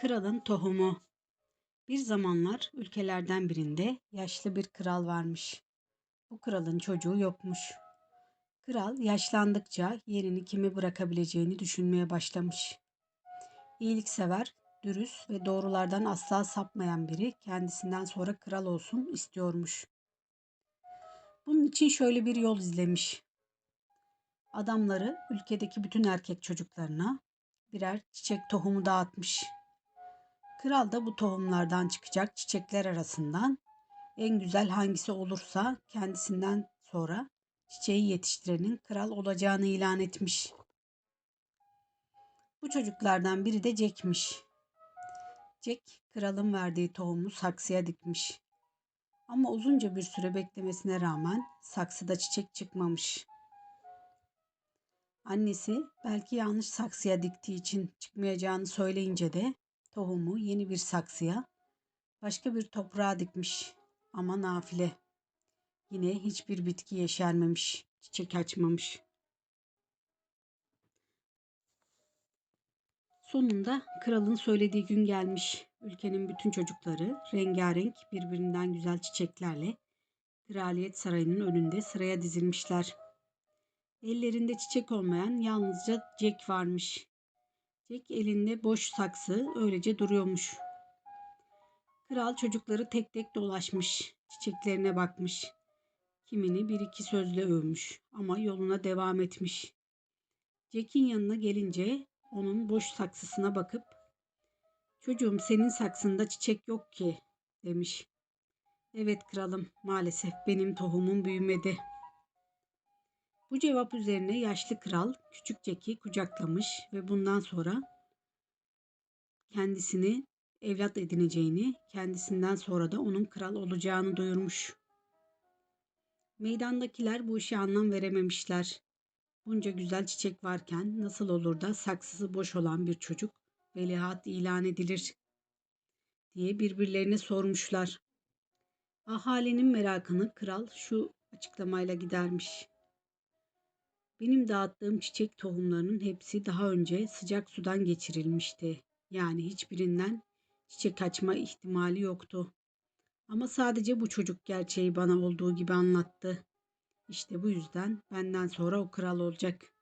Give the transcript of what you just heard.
Kralın tohumu. Bir zamanlar ülkelerden birinde yaşlı bir kral varmış. Bu kralın çocuğu yokmuş. Kral yaşlandıkça yerini kime bırakabileceğini düşünmeye başlamış. İyiliksever, dürüst ve doğrulardan asla sapmayan biri kendisinden sonra kral olsun istiyormuş. Bunun için şöyle bir yol izlemiş. Adamları ülkedeki bütün erkek çocuklarına birer çiçek tohumu dağıtmış. Kral da bu tohumlardan çıkacak çiçekler arasından en güzel hangisi olursa kendisinden sonra çiçeği yetiştirenin kral olacağını ilan etmiş. Bu çocuklardan biri de Jack'miş. Jack kralın verdiği tohumu saksıya dikmiş. Ama uzunca bir süre beklemesine rağmen saksıda çiçek çıkmamış. Annesi belki yanlış saksıya diktiği için çıkmayacağını söyleyince de tohumu yeni bir saksıya, başka bir toprağa dikmiş ama nafile. Yine hiçbir bitki yeşermemiş, çiçek açmamış. Sonunda kralın söylediği gün gelmiş. Ülkenin bütün çocukları rengarenk birbirinden güzel çiçeklerle kraliyet sarayının önünde sıraya dizilmişler. Ellerinde çiçek olmayan yalnızca Jack varmış. Jack elinde boş saksı öylece duruyormuş. Kral çocukları tek tek dolaşmış, çiçeklerine bakmış. Kimini bir iki sözle övmüş ama yoluna devam etmiş. Jack'in yanına gelince onun boş saksısına bakıp "Çocuğum senin saksında çiçek yok ki." demiş. "Evet kralım, maalesef benim tohumum büyümedi." Bu cevap üzerine yaşlı kral küçük Jack'i kucaklamış ve bundan sonra kendisini evlat edineceğini, kendisinden sonra da onun kral olacağını duyurmuş. Meydandakiler bu işe anlam verememişler. Bunca güzel çiçek varken nasıl olur da saksısı boş olan bir çocuk veliaht ilan edilir diye birbirlerine sormuşlar. Ahalinin merakını kral şu açıklamayla gidermiş. Benim dağıttığım çiçek tohumlarının hepsi daha önce sıcak sudan geçirilmişti. Yani hiçbirinden çiçek açma ihtimali yoktu. Ama sadece bu çocuk gerçeği bana olduğu gibi anlattı. İşte bu yüzden benden sonra o kral olacak.